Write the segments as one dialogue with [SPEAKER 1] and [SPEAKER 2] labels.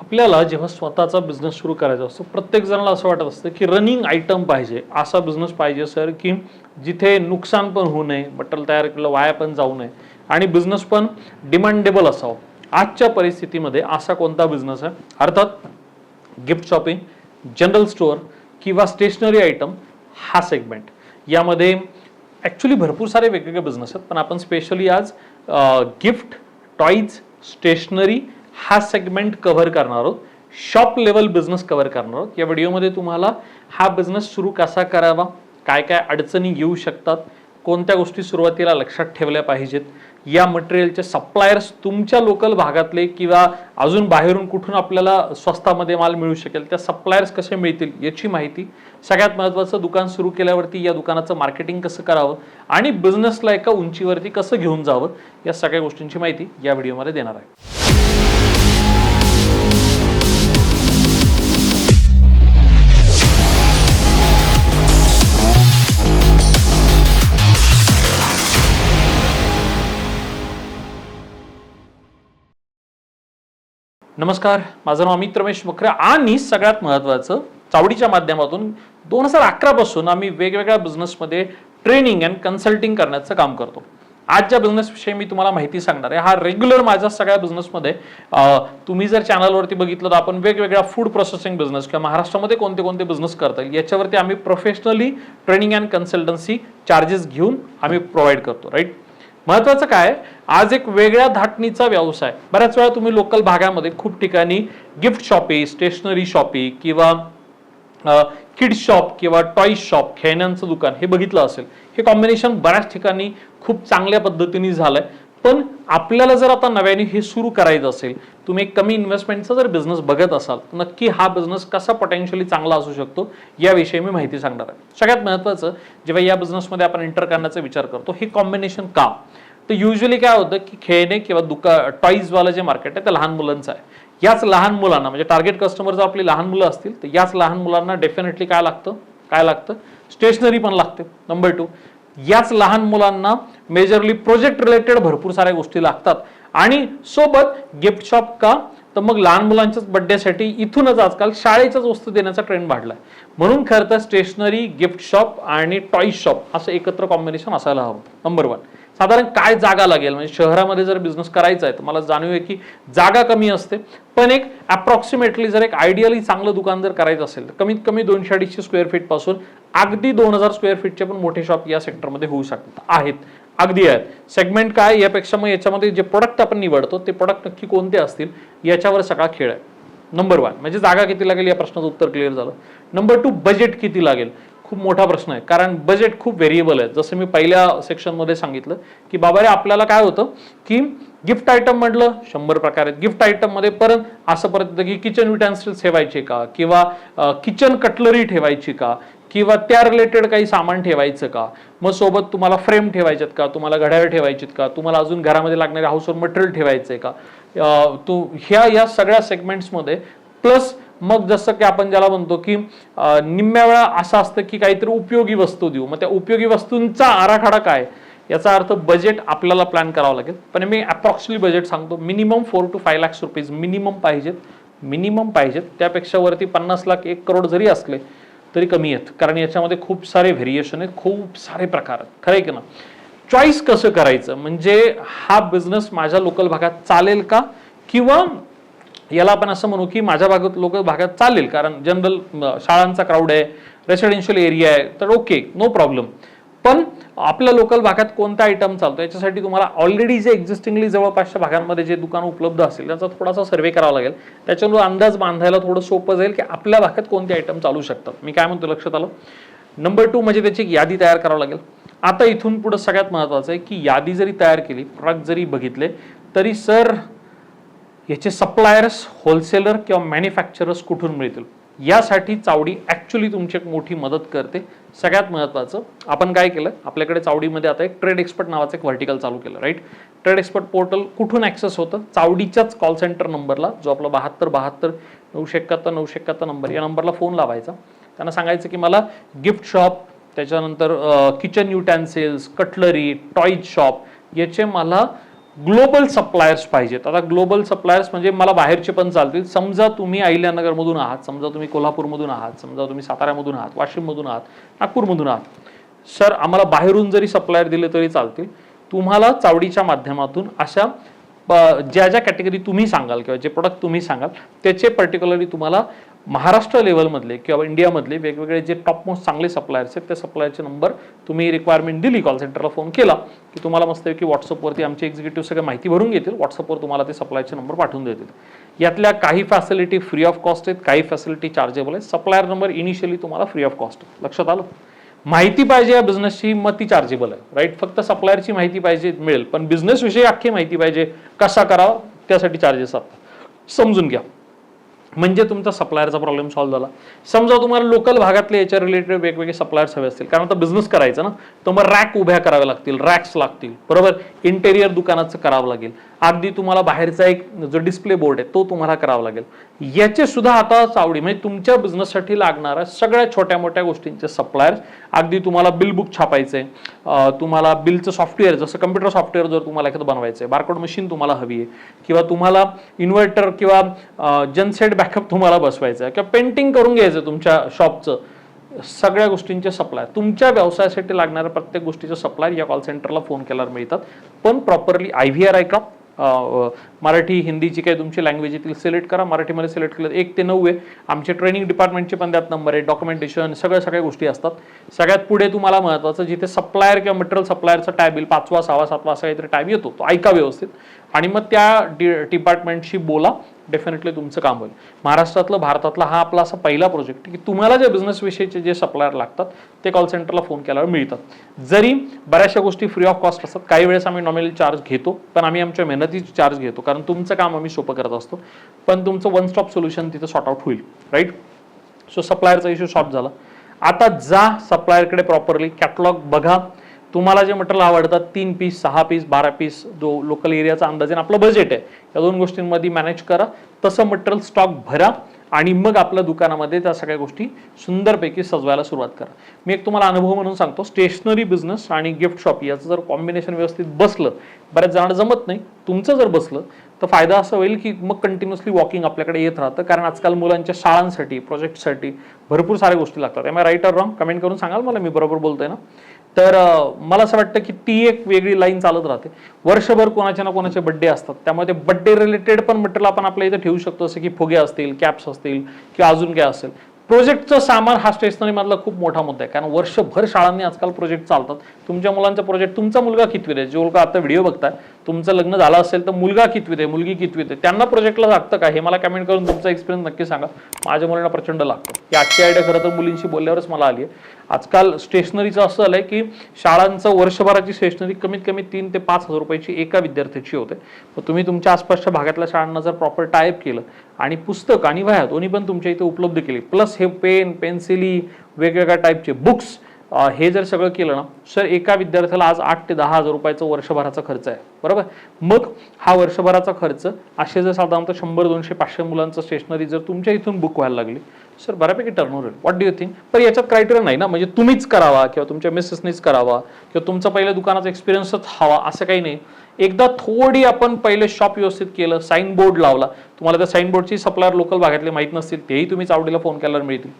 [SPEAKER 1] आपल्याला जेव्हा स्वतःचा बिझनेस सुरू करायचा असतो प्रत्येक जणाला असं वाटत असतं की रनिंग आयटम पाहिजे. असा बिझनेस पाहिजे सर की जिथे नुकसान पण होऊ नये बटल तयार केलं वाया पण जाऊ नये. आणि बिझनेस पण डिमांडेबल असावं. आजच्या परिस्थितीमध्ये असा कोणता बिझनेस आहे? अर्थात गिफ्ट शॉपिंग जनरल स्टोअर किंवा स्टेशनरी आयटम हा सेगमेंट यामध्ये ॲक्च्युली भरपूर सारे वेगवेगळे बिझनेस आहेत पण आपण स्पेशली आज गिफ्ट टॉईज स्टेशनरी हा सेगमेंट कव्हर करणार आहोत. शॉप लेवल बिझनेस कव्हर करणार आहोत. या व्हिडिओमध्ये तुम्हाला हा बिझनेस सुरू कसा करावा काय काय अडचणी येऊ शकतात कोणत्या गोष्टी सुरुवातीला लक्षात ठेवल्या पाहिजेत या मटेरियलचे सप्लायर्स तुमच्या लोकल भागातले किंवा अजून बाहेरून कुठून आपल्याला स्वस्तामध्ये माल मिळू शकेल त्या सप्लायर्स कसे मिळतील याची माहिती सगळ्यात महत्त्वाचं दुकान सुरू केल्यावरती या दुकानाचं मार्केटिंग कसं करावं आणि बिझनेसला एका उंचीवरती कसं घेऊन जावं या सगळ्या गोष्टींची माहिती या व्हिडिओमध्ये देणार आहे. नमस्कार माझं नाव अमित रमेश बकरे आणि सगळ्यात महत्त्वाचं चावडीच्या माध्यमातून दोन हजार अकरापासून आम्ही वेगवेगळ्या बिझनेसमध्ये ट्रेनिंग अँड कन्सल्टिंग करण्याचं काम करतो. आजच्या बिझनेसविषयी मी तुम्हाला माहिती सांगणार आहे. हा रेग्युलर माझ्या सगळ्या बिझनेसमध्ये तुम्ही जर चॅनलवरती बघितलं तर आपण वेगवेगळ्या फूड प्रोसेसिंग बिझनेस किंवा महाराष्ट्रामध्ये कोणते कोणते बिझनेस करता येईल याच्यावरती आम्ही professionally training and consultancy charges घेऊन आम्ही प्रोव्हाइड करतो राईट महत्वाचं काय? आज एक वेगळ्या धाटणीचा व्यवसाय. बऱ्याच वेळा तुम्ही लोकल भागामध्ये खूप ठिकाणी गिफ्ट शॉपी स्टेशनरी शॉपी किंवा किड शॉप किंवा टॉईज शॉप खेळण्यांचं दुकान हे बघितलं असेल. हे कॉम्बिनेशन बऱ्याच ठिकाणी खूप चांगल्या पद्धतीने झालंय. पण आपल्याला जर आता नव्याने हे सुरू करायचं असेल तुम्ही एक कमी इन्व्हेस्टमेंटचा जर बिझनेस बघत असाल तर नक्की हा बिझनेस कसा पोटेन्शियली चांगला असू शकतो याविषयी मी माहिती सांगणार आहे. सगळ्यात महत्त्वाचं जेव्हा या बिझनेसमध्ये आपण एंटर करण्याचा विचार करतो हे कॉम्बिनेशन का? तर युजली काय होतं की खेळणे किंवा दुका टॉईजवालं जे मार्केट आहे ते लहान मुलांचं आहे. याच लहान मुलांना म्हणजे टार्गेट कस्टमर जर आपली लहान मुलं असतील तर याच लहान मुलांना डेफिनेटली काय लागतं? काय लागतं? स्टेशनरी पण लागते नंबर टू याच लहान मुलांना मेजरली प्रोजेक्ट रिलेटेड भरपूर साऱ्या गोष्टी लागतात. आणि सोबत गिफ्ट शॉप का? तर मग लहान मुलांच्याच बड्डेसाठी इथूनच आजकाल शाळेच्याच वस्तू देण्याचा ट्रेंड वाढलाय. म्हणून खरं तर स्टेशनरी गिफ्ट शॉप आणि टॉईस शॉप असं एकत्र कॉम्बिनेशन असायला हवं. नंबर वन साधारण काय जागा लागेल? म्हणजे शहरामध्ये जर बिझनेस करायचा आहे तर मला जाणीव आहे की जागा कमी असते. पण एक अप्रॉक्सिमेटली जर एक आयडियली चांगलं दुकान जर करायचं असेल तर कमीत कमी दोनशे अडीचशे स्क्वेअर फीटपासून अगदी दोन हजार स्क्वेअर फीटचे पण मोठे शॉप या सेक्टरमध्ये होऊ शकतात आहेत. अगदी आहेत. सेगमेंट काय? यापेक्षा मग याच्यामध्ये जे प्रोडक्ट आपण निवडतो ते प्रोडक्ट नक्की कोणते असतील? याच्यावर सगळा खेळ आहे. नंबर वन म्हणजे जागा किती लागेल या प्रश्नाचं उत्तर क्लिअर झालं. नंबर टू बजेट किती लागेल? खूप मोठा प्रश्न आहे. कारण बजेट खूप व्हेरिएबल आहे. जसं मी पहिल्या सेक्शनमध्ये सांगितलं की बाबा रे आपल्याला काय होतं की गिफ्ट आयटम म्हटलं शंभर प्रकार. आहेत गिफ्ट आयटममध्ये परत असं परत येतं की किचन युटॅन्सिल्स ठेवायचे का? किंवा किचन कटलरी ठेवायची का? किंवा त्या रिलेटेड काही सामान ठेवायचं का? मग सोबत तुम्हाला फ्रेम ठेवायच्यात का? तुम्हाला घड्याळ ठेवायचीत का? तुम्हाला अजून घरामध्ये लागणारे हाऊसवर मटेरियल ठेवायचं आहे का तू ह्या या सगळ्या सेगमेंट्समध्ये प्लस मग जसं की आपण ज्याला म्हणतो की निम्म्या वेळा असं असतं की काहीतरी उपयोगी वस्तू देऊ. मग त्या उपयोगी वस्तूंचा आराखडा काय? याचा अर्थ बजेट आपल्याला प्लॅन करावं लागेल. पण मी अप्रॉक्सिमेटली बजेट सांगतो. Minimum four to five lakhs rupees minimum पाहिजेत. मिनिमम पाहिजेत. त्यापेक्षा वरती पन्नास लाख एक करोड जरी असले तरी कमी आहेत. कारण याच्यामध्ये खूप सारे व्हेरिएशन आहेत. खूप सारे प्रकार आहेत. खरं आहे की ना चॉईस कसं करायचं? म्हणजे हा बिझनेस माझ्या लोकल भागात चालेल का? किंवा याला आपण असं म्हणू की माझ्या भागात लोक भागात चालेल कारण जनरल शाळांचा क्राऊड आहे रेसिडेन्शियल एरिया आहे तर ओके नो प्रॉब्लेम पण आपल्या लोकल भागात कोणता आयटम चालतो याच्यासाठी तुम्हाला ऑलरेडी जे एक्झिस्टिंगली जवळपासच्या भागांमध्ये जे दुकान उपलब्ध असेल त्याचा थोडासा सर्वे करावा लागेल. त्याच्यामुळे अंदाज बांधायला थोडं सोपं जाईल की आपल्या भागात कोणते आयटम चालू शकतात. मी काय म्हणतो लक्षात आलं? नंबर टू म्हणजे त्याची एक यादी तयार करावी लागेल. आता इथून पुढं सगळ्यात महत्त्वाचं आहे की यादी जरी तयार केली प्रॉडक्ट जरी बघितले तरी सर याचे सप्लायर्स होलसेलर किंवा मॅन्युफॅक्चरर्स कुठून मिळतील? यासाठी चावडी ॲक्च्युली तुमची एक मोठी मदत करते. सगळ्यात महत्त्वाचं आपण काय केलं? आपल्याकडे चावडीमध्ये आता एक ट्रेड एक्सपर्ट नावाचं एक व्हर्टिकल चालू केलं राईट ट्रेड एक्सपर्ट पोर्टल कुठून ॲक्सेस होतं? चावडीच्याच कॉल सेंटर नंबरला जो आपला बहात्तर बहात्तर नऊशे एकाहत्तर नऊशे एकाहत्तर नंबर या नंबरला फोन लावायचा. त्यांना सांगायचं की मला गिफ्ट शॉप त्याच्यानंतर kitchen utensils cutlery toys shop याचे मला ग्लोबल सप्लायर्स पाहिजेत. आता ग्लोबल सप्लायर्स म्हणजे मला बाहेरचे पण चालतील. समजा तुम्ही अहिल्यानगरमधून आहात समजा तुम्ही कोल्हापूरमधून आहात समजा तुम्ही साताऱ्यामधून आहात वाशिममधून आहात नागपूरमधून आहात. सर आम्हाला बाहेरून जरी सप्लायर दिले तरी चालतील. तुम्हाला चावडीच्या माध्यमातून अशा ज्या ज्या कॅटेगरी तुम्ही सांगाल किंवा जे प्रोडक्ट तुम्ही सांगाल त्याचे पर्टिक्युलरली तुम्हाला महाराष्ट्र लेवलमधले किंवा इंडियामधले वेगवेगळे जे टॉप मोस्ट चांगले सप्लायर्स आहेत त्या सप्लायरचे नंबर तुम्ही रिक्वायरमेंट दिली कॉल सेंटरला फोन केला की तुम्हाला मस्त की व्हॉट्सअपवरती आमचे एक्झिक्युटिव्ह सगळं माहिती भरून घेतील व्हॉट्सअपवर तुम्हाला ते सप्लायरचे नंबर पाठवून देतील. यातल्या काही फॅसिलिटी फ्री ऑफ कॉस्ट आहेत काही फॅसिलिटी चार्जेबल आहेत. सप्लायर नंबर इनिशियली तुम्हाला फ्री ऑफ कॉस्ट लक्षात आलं? माहिती पाहिजे या बिझनेसची मग ती चार्जेबल आहे. राईट फक्त सप्लायरची माहिती पाहिजे मिळेल. पण बिझनेसविषयी अख्खी माहिती पाहिजे कसा करावा त्यासाठी चार्जेस असतात. समजून घ्या. म्हणजे तुमचा सप्लायरचा प्रॉब्लेम सॉल्व्ह झाला. समजा तुम्हाला लोकल भागातले याच्या रिलेटेड वेगवेगळे सप्लायर्स हवे असतील. कारण आता बिझनेस करायचा ना तर मग रॅक उभ्या कराव्या लागतील रॅक्स लागतील. बरोबर? इंटेरियर दुकानाचं करावं लागेल. अगदी तुम्हाला बाहेरचा एक जो डिस्प्ले बोर्ड आहे तो तुम्हाला करावा लागेल. याचे सुद्धा आता चावडी म्हणजे तुमच्या बिझनेससाठी लागणाऱ्या सगळ्या छोट्या मोठ्या गोष्टींचे सप्लायर्स अगदी तुम्हाला बिल बुक छापायचे तुम्हाला बिलचं सॉफ्टवेअर जसं कम्प्युटर सॉफ्टवेअर जर तुम्हाला एखादं बनवायचं आहे बारकोड मशीन तुम्हाला हवी आहे किंवा तुम्हाला इन्व्हर्टर किंवा जनसेट बॅकअप तुम्हाला बसवायचं आहे किंवा पेंटिंग करून घ्यायचं तुमच्या शॉपचं सगळ्या गोष्टींचे सप्लाय तुमच्या व्यवसायासाठी लागणाऱ्या प्रत्येक गोष्टीचे सप्लाय या कॉल सेंटरला फोन केल्यावर मिळतात. पण प्रॉपरली आय व्ही आर आहे का अं, मराठी हिंदीची काही तुमची लँग्वेज येतील सिलेक्ट करा. मराठीमध्ये सिलेक्ट केलं एक ते नऊ आहे. आमचे ट्रेनिंग डिपार्टमेंटचे पण त्यात नंबर आहे डॉक्युमेंटेशन सगळ्या सगळ्या गोष्टी असतात. सगळ्यात पुढे तुम्हाला महत्त्वाचं जिथे सप्लायर किंवा मटेरियल सप्लायरचा टॅब येईल पाचवा सहावा सातवा असा काहीतरी टॅब येतो. तो ऐका व्यवस्थित. आणि मग त्या डि डिपार्टमेंटशी बोला. डेफिनेटली तुमचं काम होईल. महाराष्ट्रातलं भारतातला हा आपला असा पहिला प्रोजेक्ट की तुम्हाला जे बिझनेस विषयीचे जे सप्लायर लागतात ते कॉल सेंटरला फोन केल्यावर मिळतात. जरी बऱ्याचशा गोष्टी फ्री ऑफ कॉस्ट असतात. काही वेळेस आम्ही नॉमिनल चार्ज घेतो पण आम्ही आमच्या मेहनतीची चार्ज घेतो. कारण तुमचं काम आम्ही सोपं करत असतो. पण तुमचं वन स्टॉप सोल्युशन तिथं सॉर्ट आउट होईल राईट सो सप्लायरचा इश्यू सॉल्व्ह झाला. आता जा सप्लायरकडे प्रॉपरली कॅटलॉग बघा. तुम्हाला जे मटेरियल आवडतात तीन पीस सहा पीस बारा पीस जो लोकल एरियाचा अंदाज आहे आपलं बजेट आहे या दोन गोष्टींमध्ये मॅनेज करा. तसं मटेरियल स्टॉक भरा. आणि मग आपल्या दुकानामध्ये त्या सगळ्या गोष्टी सुंदरपैकी सजवायला सुरुवात करा. मी एक तुम्हाला अनुभव म्हणून सांगतो स्टेशनरी बिझनेस आणि गिफ्ट शॉप याचं जर कॉम्बिनेशन व्यवस्थित बसलं बऱ्याच जणांना जमत नाही तुमचं जर बसलं तर फायदा असं होईल की मग कंटिन्युअसली वॉकिंग आपल्याकडे येत राहतं. कारण आजकाल मुलांच्या शाळांसाठी प्रोजेक्टसाठी भरपूर साऱ्या गोष्टी लागतात. Am I right or wrong comment करून सांगाल मला? मी बरोबर बोलतोय ना? तर मला असं वाटतं की ती एक वेगळी लाईन चालत राहते. वर्षभर कोणाच्या ना कोणाचे बड्डे असतात. त्यामुळे ते बड्डे रिलेटेड पण मटेरियल आपण आपल्या इथे ठेवू शकतो. जसं की फुगे असतील कॅप्स असतील किंवा अजून काय असेल. प्रोजेक्टचं सामान हा स्टेशनरी मधला खूप मोठा मुद्दा आहे. कारण वर्षभर शाळांनी आजकाल प्रोजेक्ट चालतात. तुमच्या मुलांचा प्रोजेक्ट तुमचा मुलगा कितवीत आहे? जो लोक आता व्हिडिओ बघताय तुमचं लग्न झालं असेल तर मुलगा कितवीत आहे मुलगी कितवीत आहे? त्यांना प्रोजेक्टला लागतं का? हे मला कमेंट करून तुमचा एक्सपिरियन्स नक्की सांगा. माझ्या मुलांना प्रचंड लागतं. की आजची आयडिया खरं तर मुलींशी बोलल्यावरच मला आली आहे. आजकाल स्टेशनरीचं असं झालंय की शाळांचं वर्षभराची स्टेशनरी कमीत कमी तीन ते पाच हजार रुपयाची एका विद्यार्थ्याची होते. मग तुम्ही तुमच्या आसपासच्या भागातल्या शाळांना जर प्रॉपर टाईप केलं आणि पुस्तक आणि वह्या दोन्ही पण तुमच्या इथे उपलब्ध केली. प्लस हे पेन पेन्सिली वेगवेगळ्या टाईपचे बुक्स हे जर सगळं केलं ना सर एका विद्यार्थ्याला आज आठ ते दहा हजार रुपयाचा वर्षभराचा खर्च आहे. बरोबर? मग हा वर्षभराचा खर्च असे जर साधारणतः शंभर दोनशे पाचशे मुलांचं स्टेशनरी जर तुमच्या इथून बुक व्हायला लागली सर बऱ्यापैकी टर्नओव्हर होईल. व्हॉट डू यू थिंक पण याच्यात क्रायटेरिया नाही ना म्हणजे तुम्हीच करावा किंवा तुमच्या मिसेसनीच करावा किंवा तुमचा पहिल्या दुकानाचा एक्सपिरियन्सच हवा असं काही नाही. एकदा थोडी आपण पहिले शॉप व्यवस्थित केलं साईन बोर्ड लावला तुम्हाला त्या साईन बोर्डची सप्लायर लोकल भागातले माहीत नसतील तेही तुम्ही चावडीला फोन केल्यावर मिळतील.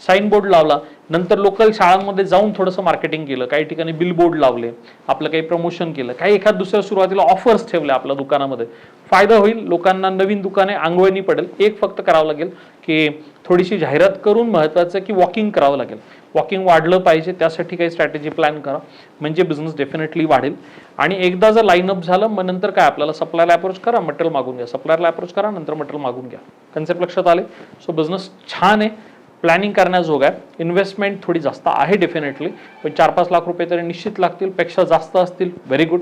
[SPEAKER 1] साईन बोर्ड लावला. नंतर लोकल शाळांमध्ये जाऊन थोडंसं मार्केटिंग केलं. काही ठिकाणी बिल बोर्ड लावले. आपलं काही प्रमोशन केलं. काही एखाद दुसऱ्या सुरुवातीला ऑफर्स ठेवल्या आपल्या दुकानामध्ये. फायदा होईल. लोकांना नवीन दुकाने आंघोळणी पडेल. एक फक्त करावं लागेल की थोडीशी जाहिरात करून महत्त्वाचं की वॉकिंग करावं लागेल. वॉकिंग वाढलं पाहिजे. त्यासाठी काही स्ट्रॅटेजी प्लॅन करा. म्हणजे बिझनेस डेफिनेटली वाढेल. आणि एकदा जर लाईनअप झालं मग नंतर काय? आपल्याला सप्लायला अप्रोच करा. मटेरियल मागून घ्या. सप्लायरला अप्रोच करा. नंतर मटेरियल मागून घ्या. कन्सेप्ट लक्षात आले? सो बिझनेस छान आहे. प्लॅनिंग करण्याजोग आहे. इन्व्हेस्टमेंट थोडी जास्त आहे डेफिनेटली पण चार पाच लाख रुपये तरी निश्चित लागतील पेक्षा जास्त असतील. व्हेरी गुड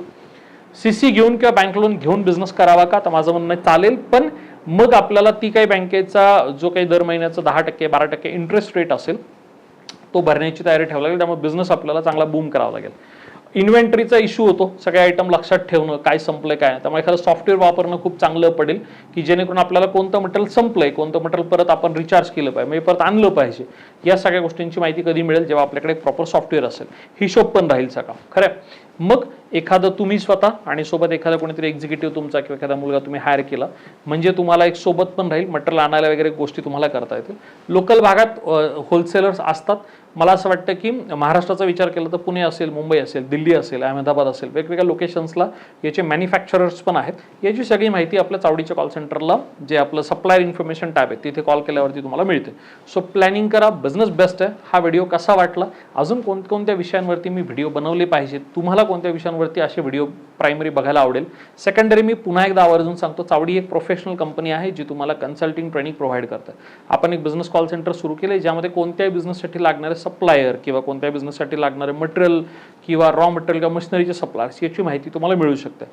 [SPEAKER 1] सी सी घेऊन किंवा बँक लोन घेऊन बिझनेस करावा का? तर माझं म्हणणं आहे, चालेल. पण मग आपल्याला ती काही बँकेचा जो काही दर महिन्याचा दहा टक्के बारा टक्के इंटरेस्ट रेट असेल तो भरण्याची तयारी ठेवावी लागेल. त्यामुळे बिझनेस आपल्याला चांगला बूम करावा लागेल. इन्व्हेंटरीचा इश्यू होतो सगळे आयटम लक्षात ठेवणं काय संपलंय काय त्यामुळे एखादं सॉफ्टवेअर वापरणं खूप चांगलं पडेल की जेणेकरून आपल्याला कोणतं मटेरियल संपलंय कोणतं मटेरियल परत आपण रिचार्ज केलं पाहिजे म्हणजे परत आणलं पाहिजे. या सगळ्या गोष्टींची माहिती कधी मिळेल जेव्हा आपल्याकडे प्रॉपर सॉफ्टवेअर असेल. हिशोब पण राहील सगळा. खरं आहे? मग एखादं तुम्ही स्वतः आणि सोबत एखादा कोणीतरी एक्झिक्युटिव्ह तुमचा किंवा एखादा मुलगा तुम्ही हायर केला म्हणजे तुम्हाला एक सोबत पण राहील मटेरियल आणायला वगैरे गोष्टी तुम्हाला करता येतील. लोकल भागात होलसेलर्स असतात. मला असं वाटतं की महाराष्ट्राचा विचार केला तर पुणे असेल मुंबई असेल दिल्ली असेल अहमदाबाद असेल वेगवेगळ्या लोकेशन्सला याचे मॅन्युफॅक्चरर्स पण आहेत. याची सगळी माहिती आपल्या चावडीच्या कॉल सेंटरला जे आपलं सप्लायर इन्फॉर्मेशन टॅब आहे तिथे कॉल केल्यावरती तुम्हाला मिळते. सो प्लॅनिंग करा बिझनेस बेस्ट आहे. हा व्हिडिओ कसा वाटला? अजून कोणकोणत्या विषयांवरती मी व्हिडिओ बनवले पाहिजेत? तुम्हाला कोणत्या विषयांवरती असे व्हिडिओ प्रायमरी बघायला आवडेल? सेकंडरी मी पुन्हा एकदा आवर्जून सांगतो चावडी एक प्रोफेशनल कंपनी आहे जी तुम्हाला कन्सल्टिंग ट्रेनिंग प्रोव्हाइड करते. आपण एक बिझनेस कॉल सेंटर सुरू केले ज्यामध्ये कोणत्याही बिझनेससाठी लागणारे सप्लायर किंवा कोणत्याही बिझनेससाठी लागणारे मटेरियल किंवा रॉ मटेरियल किंवा मशिनरीचे सप्लायर्स याची माहिती तुम्हाला मिळू शकते.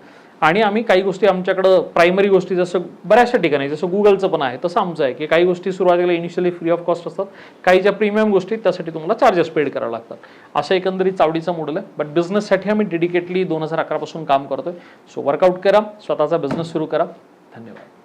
[SPEAKER 1] आणि आम्ही काही गोष्टी आमच्याकडं प्रायमरी गोष्टी जसं बऱ्याचशा ठिकाणी जसं गुगलचं पण आहे तसं आमचं आहे की काही गोष्टी सुरुवातीला इनिशियली फ्री ऑफ कॉस्ट असतात. काही ज्या प्रीमियम गोष्टी त्यासाठी तुम्हाला चार्जेस पेड करावे लागतात. असं एकंदरीत चावडीचा मॉडेल आहे. बट बिझनेससाठी आम्ही डेडिकेटली दोन हजार अकरापासून काम करतोय. सो वर्कआउट करा स्वतःचा बिझनेस सुरू करा. धन्यवाद.